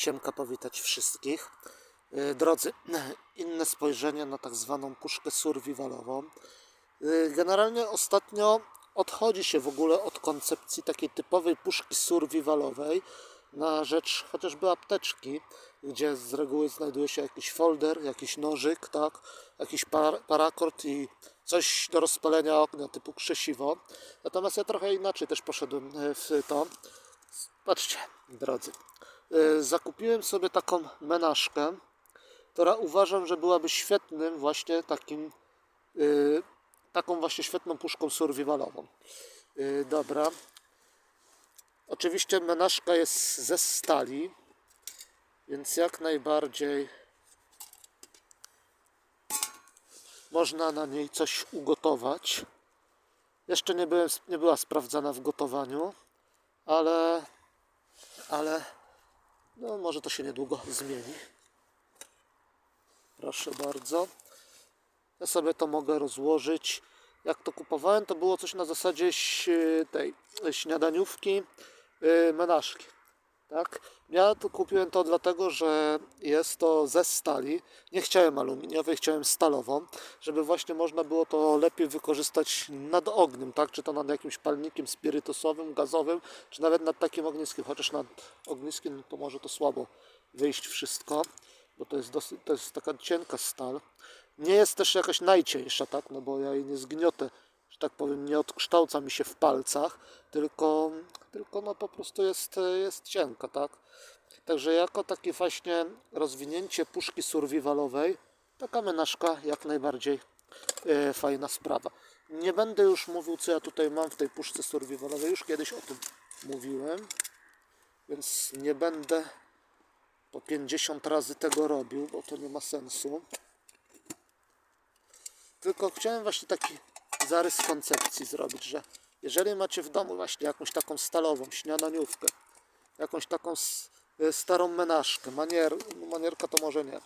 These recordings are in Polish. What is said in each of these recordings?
Siemka powitać wszystkich. E, Drodzy, inne spojrzenie na tak zwaną puszkę survivalową. E, Generalnie ostatnio odchodzi się w ogóle od koncepcji takiej typowej puszki survivalowej na rzecz chociażby apteczki, gdzie z reguły znajduje się jakiś folder, jakiś nożyk, tak, jakiś par parakord i coś do rozpalenia ognia typu krzesiwo. Natomiast ja trochę inaczej też poszedłem e, w to. Patrzcie, drodzy. E, Zakupiłem sobie taką menażkę, która uważam, że byłaby świetnym właśnie takim, e, taką właśnie świetną puszką survivalową. E, Dobra. Oczywiście menażka jest ze stali, więc jak najbardziej można na niej coś ugotować. Jeszcze nie, byłem, nie była sprawdzana w gotowaniu, ale, ale no może to się niedługo zmieni. Proszę bardzo. Ja sobie to mogę rozłożyć. Jak to kupowałem, to było coś na zasadzie tej śniadaniówki yy, menażki. Tak? Ja kupiłem to dlatego, że jest to ze stali. Nie chciałem aluminiowej, chciałem stalową, żeby właśnie można było to lepiej wykorzystać nad ogniem, tak? Czy to nad jakimś palnikiem spirytusowym, gazowym, czy nawet nad takim ogniskiem. Chociaż nad ogniskiem no to może to słabo wyjść wszystko, bo to jest dosyć, to jest taka cienka stal. Nie jest też jakaś najcieńsza, tak? No bo ja jej nie zgniotę, tak powiem, nie odkształca mi się w palcach, tylko, tylko no po prostu jest, jest cienka, tak? Także jako takie właśnie rozwinięcie puszki survivalowej, taka menażka jak najbardziej e, fajna sprawa. Nie będę już mówił, co ja tutaj mam w tej puszce survivalowej, już kiedyś o tym mówiłem, więc nie będę po 50 razy tego robił, bo to nie ma sensu. Tylko chciałem właśnie taki zarys koncepcji zrobić, że jeżeli macie w domu właśnie jakąś taką stalową śniadaniówkę, jakąś taką y, starą menażkę, manier, manierka to może nie,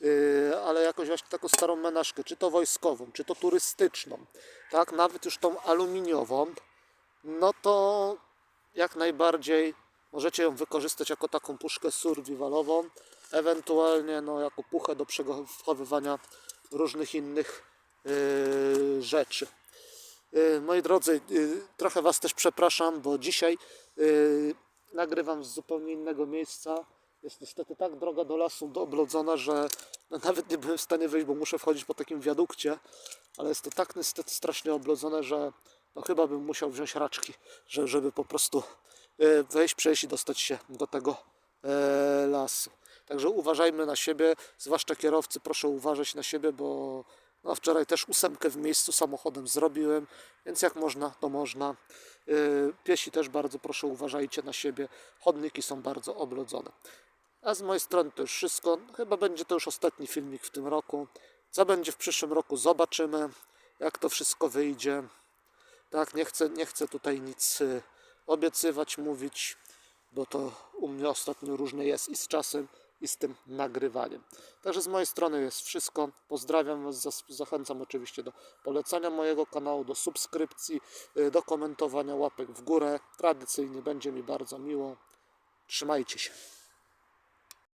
yy, ale jakąś właśnie taką starą menażkę, czy to wojskową, czy to turystyczną, tak, nawet już tą aluminiową, no to jak najbardziej możecie ją wykorzystać jako taką puszkę survivalową, ewentualnie no, jako puchę do przechowywania różnych innych rzeczy. Yy, Moi drodzy, yy, trochę Was też przepraszam, bo dzisiaj nagrywam z zupełnie innego miejsca. Jest niestety tak droga do lasu oblodzona, że no, nawet nie byłem w stanie wyjść, bo muszę wchodzić po takim wiadukcie, ale jest to tak niestety strasznie oblodzone, że no, chyba bym musiał wziąć raczki, że, żeby po prostu wejść, przejść i dostać się do tego e, lasu. Także uważajmy na siebie, zwłaszcza kierowcy, proszę uważać na siebie, bo no, wczoraj też ósemkę w miejscu samochodem zrobiłem, więc jak można, to można. Yy, Piesi też bardzo proszę uważajcie na siebie, chodniki są bardzo oblodzone. A z mojej strony to już wszystko. Chyba będzie to już ostatni filmik w tym roku. Co będzie w przyszłym roku, zobaczymy, jak to wszystko wyjdzie. Tak, nie chcę, nie chcę tutaj nic y, obiecywać, mówić, bo to u mnie ostatnio różnie jest i z czasem, i z tym nagrywaniem. Także z mojej strony jest wszystko. Pozdrawiam Was, zachęcam oczywiście do polecania mojego kanału, do subskrypcji, y, do komentowania łapek w górę. Tradycyjnie będzie mi bardzo miło. Trzymajcie się.